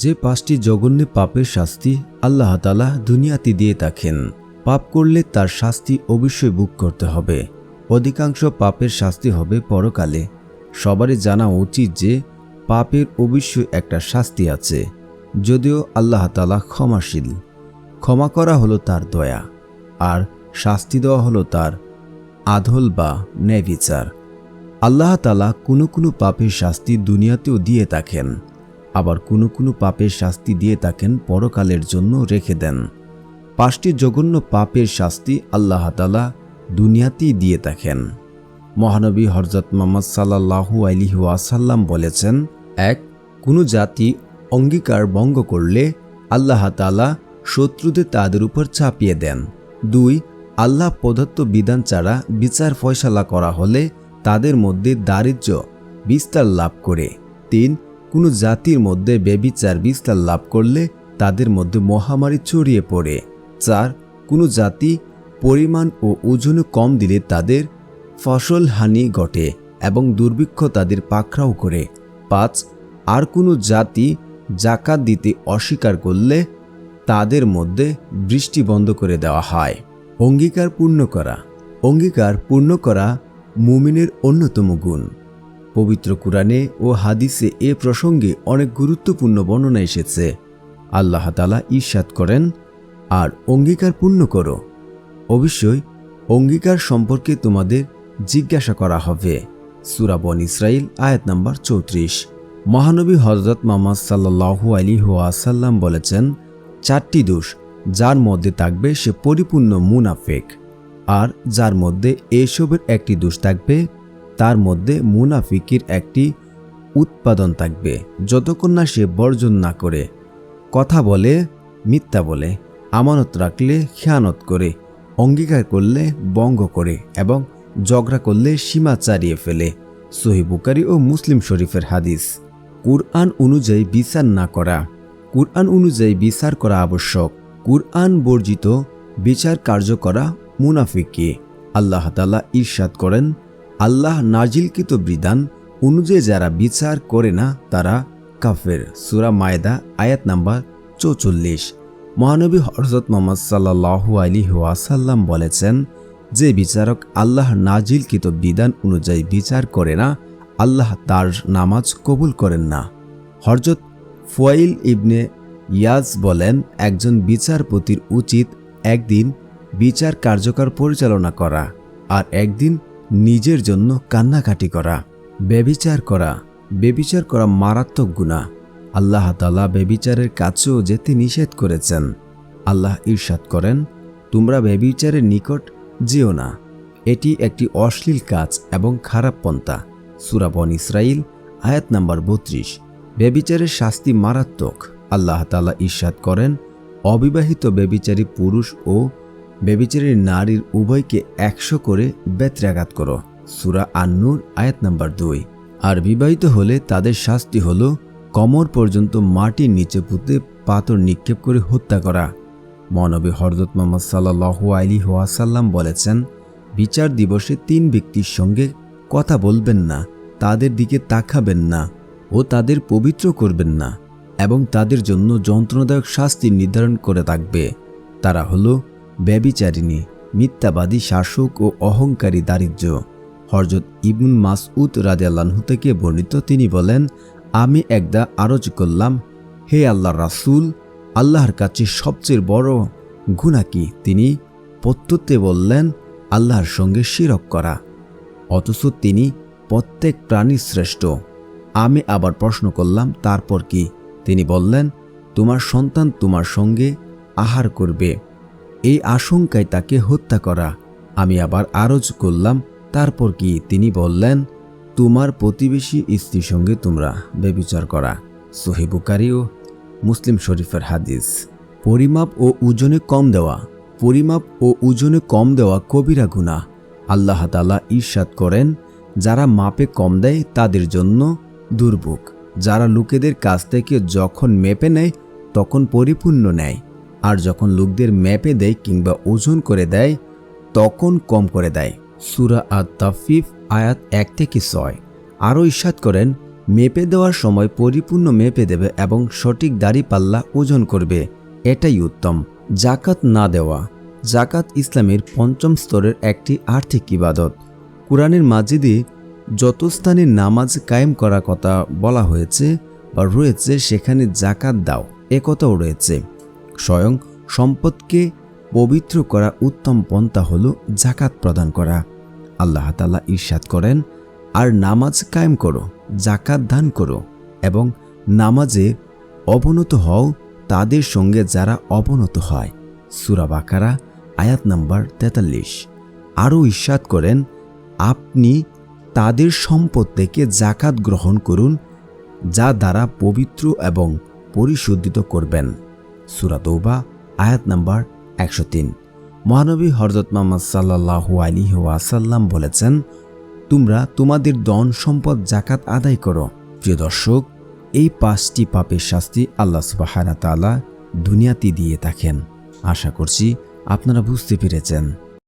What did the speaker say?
যে পাঁচটি জঘন্য পাপের শাস্তি আল্লাহ তালা দুনিয়াতে দিয়ে থাকেন। পাপ করলে তার শাস্তি অবশ্যই বুক করতে হবে। অধিকাংশ পাপের শাস্তি হবে পরকালে। সবারই জানা উচিত যে পাপের অবশ্যই একটা শাস্তি আছে। যদিও আল্লাহ তালা ক্ষমাশীল। ক্ষমা করা হলো তার দয়া, আর শাস্তি দেওয়া হলো তার আধল বা ন্যায় বিচার। আল্লাহ তালা কোনো কোনো পাপের শাস্তি দুনিয়াতেও দিয়ে থাকেন। আবার কোনো কোনো পাপের শাস্তি দিয়ে থাকেন পরকালের জন্য রেখে দেন। পাঁচটি জঘন্য পাপের শাস্তি আল্লাহ তালা দুনিয়াতেই দিয়ে থাকেন। মহানবী হরজত মোহাম্মদ সাল্লাহু ওয়াসাল্লাম বলেছেন, এক, কোনো জাতি অঙ্গীকার ভঙ্গ করলে আল্লাহ তালা শত্রুদের তাদের উপর চাপিয়ে দেন। দুই, আল্লাহ প্রদত্ত বিধান ছাড়া বিচার ফয়সালা করা হলে তাদের মধ্যে দারিদ্র্য বিস্তার লাভ করে। তিন কোনো জাতির মধ্যে বেবিচার বিস্তার লাভ করলে তাদের মধ্যে মহামারী ছড়িয়ে পড়ে। চার, কোনো জাতি পরিমাণ ও ওজনে কম দিলে তাদের ফসল হানি ঘটে এবং দুর্ভিক্ষ তাদের পাকড়াও করে। পাঁচ, আর কোনো জাতি জাকাত দিতে অস্বীকার করলে তাদের মধ্যে বৃষ্টি বন্ধ করে দেওয়া হয়। অঙ্গীকার পূর্ণ করা। অঙ্গীকার পূর্ণ করা মুমিনের অন্যতম গুণ। পবিত্র কুরআনে ও হাদিসে এ প্রসঙ্গে অনেক গুরুত্বপূর্ণ বর্ণনা এসেছে। আল্লাহ তালা ঈর্ষাদ করেন, আর অঙ্গীকার পূর্ণ করো। অবশ্যই অঙ্গীকার সম্পর্কে তোমাদের জিজ্ঞাসা করা হবে। সুরাবন ইসরাইল আয়াত নাম্বার চৌত্রিশ। মহানবী হজরত মোহাম্মদ সাল্লাহু আলী ওয়াসাল্লাম বলেছেন, চারটি দোষ, যার মধ্যে থাকবে সে পরিপূর্ণ মুনাফেক, আর যার মধ্যে এসবের একটি দোষ থাকবে তার মধ্যে মুনাফিকির একটি উৎপাদন থাকবে। যতক্ষণ না সে বর্জন না করে। কথা বলে, মিথ্যা বলে, আমানত রাখলে, খেয়ানত করে, অঙ্গীকার করলে, বঙ্গ করে এবং ঝগড়া করলে সীমা চারিয়ে ফেলে। সহি বুকারি ও মুসলিম শরীফের হাদিস। কুরআন অনুযায়ী বিচার না করা। কুরআন অনুযায়ী বিচার করা আবশ্যক। কুরআন বর্জিত বিচার কার্য করা মুনাফিককে। আল্লাহ তালা ঈর্ষাদ করেন আল্লাহ নাজিলকৃত বিধান অনুযায়ী যারা বিচার করে না, তারা কাফের। সুরা মায়দা, আয়াত নাম্বার চৌচল্লিশ। মহানবী হরজত মোহাম্মদ সাল্লাহু আলী ওয়াসাল্লাম বলেছেন, যে বিচারক আল্লাহ নাজিলকৃত বিধান অনুযায়ী বিচার করে না, আল্লাহ তার নামাজ কবুল করেন না। হরজত ফুয়াইল ইবনে ইয়াজ বলেন, একজন বিচারপতির উচিত একদিন বিচার কার্যকর পরিচালনা করা, আর একদিন নিজের জন্য কান্নাকাটি করা বেবিচার করা বেবিচার করা মারাত্মক গুণা। আল্লাহ তালা বেবিচারের কাছেও যেতে নিষেধ করেছেন। আল্লাহ ঈর্ষাদ করেন, তোমরা বেবিচারের নিকট যেও না। এটি একটি অশ্লীল কাজ এবং খারাপ পন্থা। সুরাবন ইসরাইল আয়াত নাম্বার বত্রিশ। বেবিচারের শাস্তি মারাত্মক। আল্লাহ তালা ঈর্ষাদ করেন, অবিবাহিত বেবিচারী পুরুষ ও বেবিচারী নারীর উভয়কে একশো করে বেত্রাঘাত করো। সুরা আন্নুর, আয়াত নাম্বার দুই। আর বিবাহিত হলে তাদের শাস্তি হল কমর পর্যন্ত মাটির নিচে পুঁতে পাথর নিক্ষেপ করে হত্যা করা। মহানবী হরদত মোহাম্মদ সাল্লাহু আলী ওয়াসাল্লাম বলেছেন, বিচার দিবসে তিন ব্যক্তির সঙ্গে কথা বলবেন না, তাদের দিকে তাকাবেন না ও তাদের পবিত্র করবেন না এবং তাদের জন্য যন্ত্রণাদায়ক শাস্তি নির্ধারণ করে থাকবে। তারা হল ব্যবিচারিণী, মিথ্যাবাদী শাসক ও অহংকারী দারিদ্র্য হরজত ইবনুল মাসউদ রাজিয়াল্লাহু থেকে বর্ণিত তিনি বলেন, আমি একদা আরজ করলাম, হে আল্লাহ রাসুল, আল্লাহর কাছে সবচেয়ে বড় গুণা কি? তিনি প্রত্যুত্তে বললেন, আল্লাহর সঙ্গে শিরক করা। অথচ তিনি প্রত্যেক প্রাণী শ্রেষ্ঠ। আমি আবার প্রশ্ন করলাম, তারপর কি? তিনি বললেন, তোমার সন্তান তোমার সঙ্গে আহার করবে। এই আশঙ্কায় তাকে হত্যা করা। আমি আবার আরজ করলাম, তারপর কি তিনি বললেন, তোমার প্রতিবেশী স্ত্রীর সঙ্গে তোমরা বেবিচার করা। সোহেবুকারি ও মুসলিম শরীফের হাদিস। পরিমাপ ও ওজনে কম দেওয়া। পরিমাপ ও ওজনে কম দেওয়া কবিরা গুণা আল্লাহ তালা ঈর্ষাদ করেন, যারা মাপে কম দেয়, তাদের জন্য দুর্ভোগ। যারা লোকেদের কাছ থেকে যখন মেপে নেয়, তখন পরিপূর্ণ নেয়। আর যখন লোকদের ম্যাপে দেয় কিংবা ওজন করে দেয়, তখন কম করে দেয়। সুরা আত তাফিফ আয়াত এক থেকে ছয়। আরও ইস্বাদ করেন, মেপে দেওয়ার সময় পরিপূর্ণ মেপে দেবে এবং সঠিক দাড়ি পাল্লা ওজন করবে। এটাই উত্তম। জাকাত না দেওয়া। জাকাত ইসলামের পঞ্চম স্তরের একটি আর্থিক ইবাদত। কোরআনের মাজিদে যত স্থানে নামাজ কায়েম করার কথা বলা হয়েছে বা রয়েছে, সেখানে জাকাত দাও। একথাও রয়েছে। স্বয়ং সম্পদকে পবিত্র করা উত্তম পন্থা হল জাকাত প্রদান করা। আল্লাহ তালা ঈর্ষাদ করেন, আর নামাজ কায়েম করো জাকাত দান করো এবং নামাজে অবনত হও তাদের সঙ্গে যারা অবনত হয়। সুরা বাকারা, আয়াত নাম্বার তেতাল্লিশ। আরও ঈর্ষাদ করেন, আপনি তাদের সম্পদ থেকে জাকাত গ্রহণ করুন, যা দ্বারা পবিত্র এবং পরিশুদ্ধিত করবেন। সুরাতৌবা আয়াত নম্বর একশো তিন। মহানবী হরজত মোহাম্মদ সাল্লাহু আলী ওয়াসাল্লাম বলেছেন, তোমরা তোমাদের দন সম্পদ জাকাত আদায় করো। প্রিয় দর্শক, এই পাঁচটি পাপের শাস্তি আল্লাহ সুবাহানা তালা দুনিয়াতে দিয়ে থাকেন। আশা করছি আপনারা বুঝতে পেরেছেন।